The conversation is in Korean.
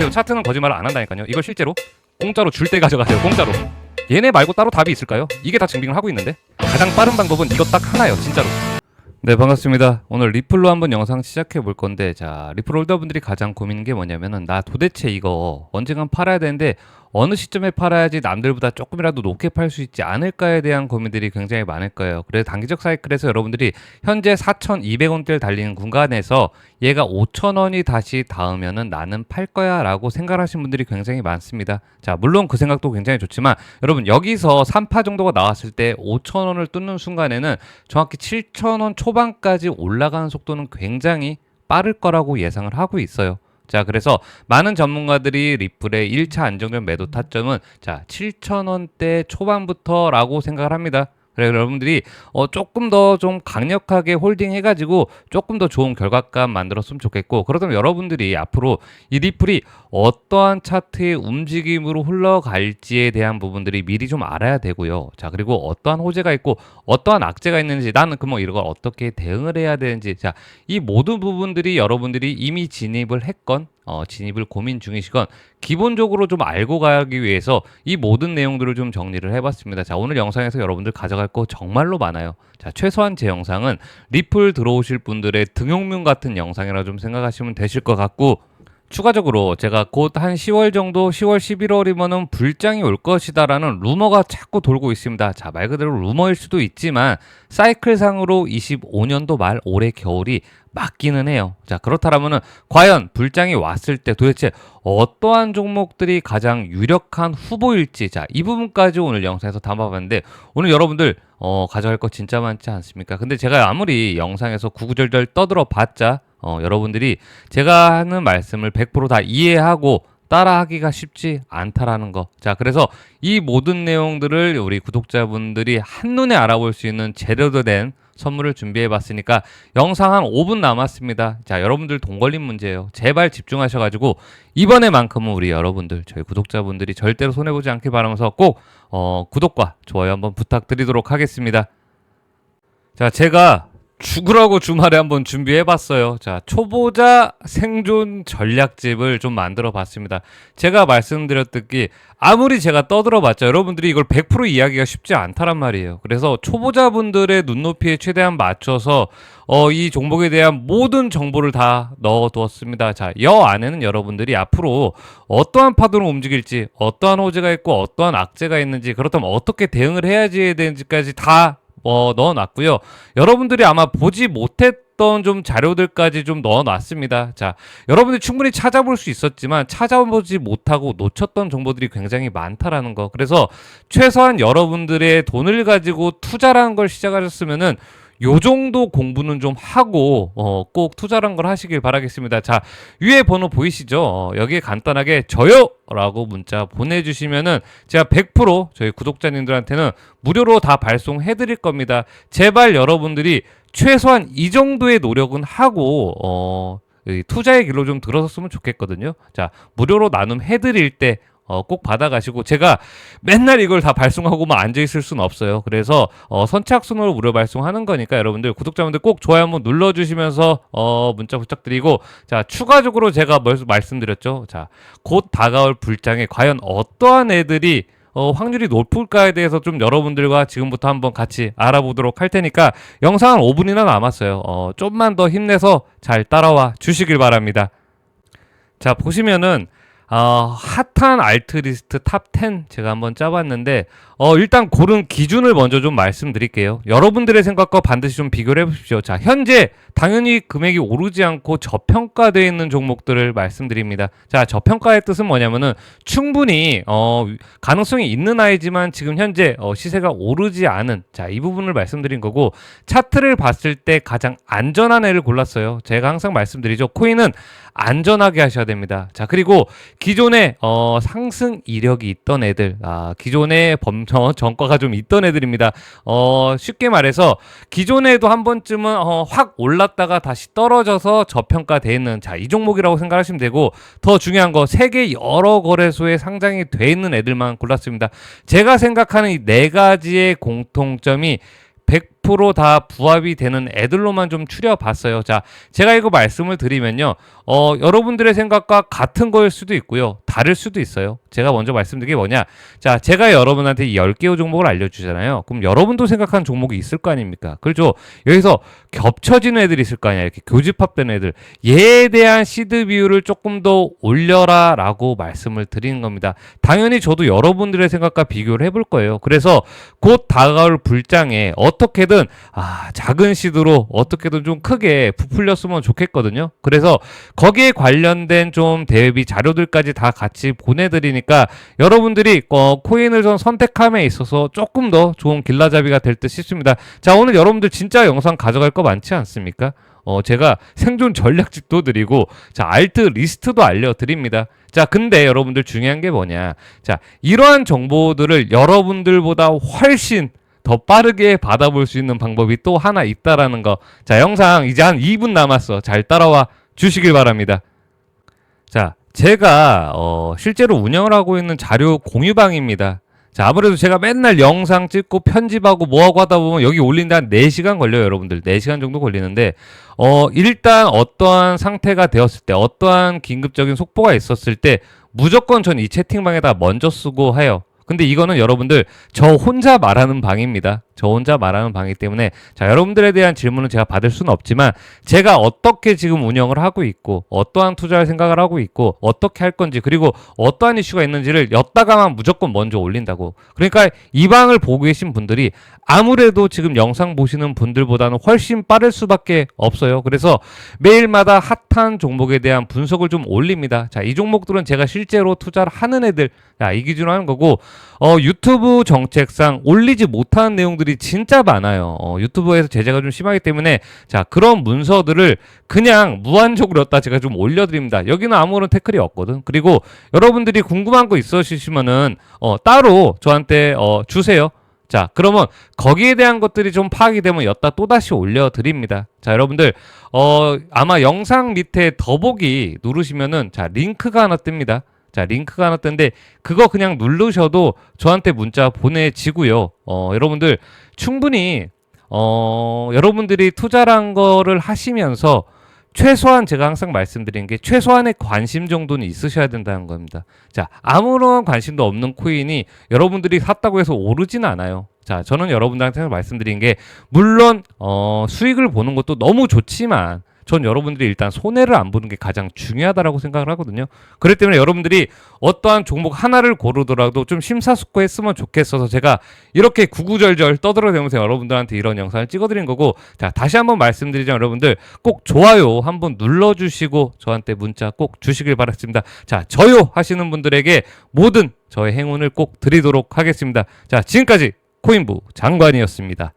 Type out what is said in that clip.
보세요. 차트는 거짓말을 안 한다니까요. 이걸 실제로 공짜로 줄 때 가져가세요. 공짜로. 얘네 말고 따로 답이 있을까요? 이게 다 증빙을 하고 있는데 가장 빠른 방법은 이것 딱 하나예요. 진짜로. 네 반갑습니다. 오늘 리플로 한번 영상 시작해 볼 건데 자 리플 홀더분들이 가장 고민인 게 뭐냐면은 나 도대체 이거 언젠간 팔아야 되는데 어느 시점에 팔아야지 남들보다 조금이라도 높게 팔 수 있지 않을까에 대한 고민들이 굉장히 많을 거예요. 그래서 단기적 사이클에서 여러분들이 현재 4,200원대를 달리는 구간에서 얘가 5,000원이 다시 닿으면은 나는 팔 거야 라고 생각하시는 분들이 굉장히 많습니다. 자 물론 그 생각도 굉장히 좋지만 여러분 여기서 3파 정도가 나왔을 때 5,000원을 뚫는 순간에는 정확히 7,000원 초반까지 올라가는 속도는 굉장히 빠를 거라고 예상을 하고 있어요. 자, 그래서 많은 전문가들이 리플의 1차 안정적 매도 타점은 자, 7,000원대 초반부터라고 생각을 합니다. 그래 여러분들이 어 조금 더 좀 강력하게 홀딩 해가지고 조금 더 좋은 결과감 만들었으면 좋겠고 그렇다면 여러분들이 앞으로 이 리플이 어떠한 차트의 움직임으로 흘러갈지에 대한 부분들이 미리 좀 알아야 되고요. 자 그리고 어떠한 호재가 있고 어떠한 악재가 있는지 나는 그뭐 이런 걸 어떻게 대응을 해야 되는지 자 이 모든 부분들이 여러분들이 이미 진입을 했건 어, 진입을 고민 중이시건 기본적으로 좀 알고 가기 위해서 이 모든 내용들을 좀 정리를 해봤습니다. 자 오늘 영상에서 여러분들 가져갈 거 정말로 많아요. 자 최소한 제 영상은 리플 들어오실 분들의 등용문 같은 영상이라 좀 생각하시면 되실 것 같고 추가적으로 제가 곧 한 10월 정도, 10월, 11월이면은 불장이 올 것이다라는 루머가 자꾸 돌고 있습니다. 자, 말 그대로 루머일 수도 있지만 사이클상으로 25년도 말 올해 겨울이 맞기는 해요. 자, 그렇다면은 과연 불장이 왔을 때 도대체 어떠한 종목들이 가장 유력한 후보일지 자, 이 부분까지 오늘 영상에서 담아봤는데 오늘 여러분들 어, 가져갈 거 진짜 많지 않습니까? 근데 제가 아무리 영상에서 구구절절 떠들어 봤자 어, 여러분들이 제가 하는 말씀을 100%다 이해하고 따라하기가 쉽지 않다라는 거. 자, 그래서 이 모든 내용들을 우리 구독자분들이 한눈에 알아볼 수 있는 재료도 된 선물을 준비해 봤으니까 영상 한 5분 남았습니다. 자, 여러분들 돈 걸린 문제예요. 제발 집중하셔 가지고 이번에만큼은 우리 여러분들 저희 구독자분들이 절대로 손해 보지 않길 바라면서 꼭 어, 구독과 좋아요 한번 부탁드리도록 하겠습니다. 자, 제가 죽으라고 주말에 한번 준비해 봤어요. 자, 초보자 생존 전략집을 좀 만들어 봤습니다. 제가 말씀드렸듯이 아무리 제가 떠들어 봤자 여러분들이 이걸 100% 이야기가 쉽지 않다란 말이에요. 그래서 초보자분들의 눈높이에 최대한 맞춰서 어, 이 종목에 대한 모든 정보를 다 넣어 두었습니다. 자, 여 안에는 여러분들이 앞으로 어떠한 파도로 움직일지, 어떠한 호재가 있고 어떠한 악재가 있는지, 그렇다면 어떻게 대응을 해야지 되는지까지 다 어, 넣어놨고요. 여러분들이 아마 보지 못했던 좀 자료들까지 좀 넣어놨습니다. 자, 여러분들이 충분히 찾아볼 수 있었지만 찾아보지 못하고 놓쳤던 정보들이 굉장히 많다라는 거. 그래서 최소한 여러분들의 돈을 가지고 투자라는 걸 시작하셨으면은 요 정도 공부는 좀 하고 어, 꼭 투자란 걸 하시길 바라겠습니다. 자 위에 번호 보이시죠? 어, 여기에 간단하게 저요 라고 문자 보내주시면은 제가 100% 저희 구독자님들한테는 무료로 다 발송해 드릴 겁니다. 제발 여러분들이 최소한 이 정도의 노력은 하고 어, 이 투자의 길로 좀 들어섰으면 좋겠거든요. 자 무료로 나눔 해드릴 때 어, 꼭 받아가시고 제가 맨날 이걸 다 발송하고만 앉아 있을 수는 없어요. 그래서 어, 선착 순으로 무료 발송하는 거니까 여러분들 구독자분들 꼭 좋아요 한번 눌러주시면서 어, 문자 부탁드리고 자 추가적으로 제가 뭘 말씀드렸죠. 자곧 다가올 불장에 과연 어떠한 애들이 어, 확률이 높을까에 대해서 좀 여러분들과 지금부터 한번 같이 알아보도록 할 테니까 영상은 5분이나 남았어요. 어, 좀만 더 힘내서 잘 따라와 주시길 바랍니다. 자 보시면은 어, 핫한 알트 리스트 탑 10 제가 한번 짜봤는데 어, 일단 고른 기준을 먼저 좀 말씀드릴게요. 여러분들의 생각과 반드시 좀 비교를 해보십시오. 자, 현재 당연히 금액이 오르지 않고 저평가되어 있는 종목들을 말씀드립니다. 자, 저평가의 뜻은 뭐냐면은 충분히 어, 가능성이 있는 아이지만 지금 현재 어, 시세가 오르지 않은 자, 이 부분을 말씀드린 거고 차트를 봤을 때 가장 안전한 애를 골랐어요. 제가 항상 말씀드리죠. 코인은 안전하게 하셔야 됩니다. 자, 그리고 기존에 어, 상승 이력이 있던 애들, 아, 기존에 범, 어, 전과가 좀 있던 애들입니다. 어, 쉽게 말해서 기존에도 한 번쯤은 어, 확 올랐다가 다시 떨어져서 저평가돼 있는 자, 이 종목이라고 생각하시면 되고 더 중요한 거 세계 여러 거래소에 상장이 돼 있는 애들만 골랐습니다. 제가 생각하는 이 네 가지의 공통점이 100%다 부합이 되는 애들로만 좀 추려봤어요. 자, 제가 이거 말씀을 드리면요. 어, 여러분들의 생각과 같은 거일 수도 있고요. 다를 수도 있어요. 제가 먼저 말씀드린 게 뭐냐. 자, 제가 여러분한테 이 10개의 종목을 알려주잖아요. 그럼 여러분도 생각하는 종목이 있을 거 아닙니까? 그렇죠? 여기서 겹쳐지는 애들이 있을 거 아니야. 이렇게 교집합되는 애들. 얘에 대한 시드 비율을 조금 더 올려라 라고 말씀을 드리는 겁니다. 당연히 저도 여러분들의 생각과 비교를 해볼 거예요. 그래서 곧 다가올 불장에 어떻게 든 아, 작은 시드로 어떻게든 좀 크게 부풀렸으면 좋겠거든요. 그래서 거기에 관련된 좀 대비 자료들까지 다 같이 보내드리니까 여러분들이 어, 코인을 좀 선택함에 있어서 조금 더 좋은 길라잡이가 될 듯 싶습니다. 자, 오늘 여러분들 진짜 영상 가져갈 거 많지 않습니까? 어, 제가 생존 전략집도 드리고, 자, 알트 리스트도 알려드립니다. 자, 근데 여러분들 중요한 게 뭐냐. 자, 이러한 정보들을 여러분들보다 훨씬 더 빠르게 받아볼 수 있는 방법이 또 하나 있다라는 거. 자, 영상 이제 한 2분 남았어. 잘 따라와 주시길 바랍니다. 자, 제가 어, 실제로 운영을 하고 있는 자료 공유방입니다. 자, 아무래도 제가 맨날 영상 찍고 편집하고 뭐하고 하다 보면 여기 올린데 한 4시간 걸려요, 여러분들. 4시간 정도 걸리는데, 어, 일단 어떠한 상태가 되었을 때, 어떠한 긴급적인 속보가 있었을 때, 무조건 전 이 채팅방에다 먼저 쓰고 해요. 근데 이거는 여러분들 저 혼자 말하는 방입니다. 저 혼자 말하는 방이기 때문에 자 여러분들에 대한 질문은 제가 받을 수는 없지만 제가 어떻게 지금 운영을 하고 있고 어떠한 투자할 생각을 하고 있고 어떻게 할 건지 그리고 어떠한 이슈가 있는지를 엿다가만 무조건 먼저 올린다고. 그러니까 이 방을 보고 계신 분들이 아무래도 지금 영상 보시는 분들보다는 훨씬 빠를 수밖에 없어요. 그래서 매일마다 핫한 종목에 대한 분석을 좀 올립니다. 자 이 종목들은 제가 실제로 투자를 하는 애들 자, 이 기준으로 하는 거고 어, 유튜브 정책상 올리지 못하는 내용들이 진짜 많아요. 어, 유튜브에서 제재가 좀 심하기 때문에 자 그런 문서들을 그냥 무한적으로 였다 제가 좀 올려드립니다. 여기는 아무런 태클이 없거든. 그리고 여러분들이 궁금한 거 있으시면은 어, 따로 저한테 어, 주세요. 자, 그러면 거기에 대한 것들이 좀 파악이 되면 였다 또다시 올려드립니다. 자, 여러분들, 어, 아마 영상 밑에 더보기 누르시면은, 자, 링크가 하나 뜹니다. 자, 링크가 하나 뜨는데, 그거 그냥 누르셔도 저한테 문자 보내지고요. 어, 여러분들, 충분히, 어, 여러분들이 투자란 거를 하시면서, 최소한 제가 항상 말씀드리는 게 최소한의 관심 정도는 있으셔야 된다는 겁니다. 자, 아무런 관심도 없는 코인이 여러분들이 샀다고 해서 오르진 않아요. 자, 저는 여러분들한테 말씀드린 게 물론 어, 수익을 보는 것도 너무 좋지만 전 여러분들이 일단 손해를 안 보는 게 가장 중요하다라고 생각을 하거든요. 그렇기 때문에 여러분들이 어떠한 종목 하나를 고르더라도 좀 심사숙고했으면 좋겠어서 제가 이렇게 구구절절 떠들어대면서 여러분들한테 이런 영상을 찍어드린 거고 자 다시 한번 말씀드리자면 여러분들 꼭 좋아요 한번 눌러주시고 저한테 문자 꼭 주시길 바랍니다. 자 저요 하시는 분들에게 모든 저의 행운을 꼭 드리도록 하겠습니다. 자 지금까지 코인부 장관이었습니다.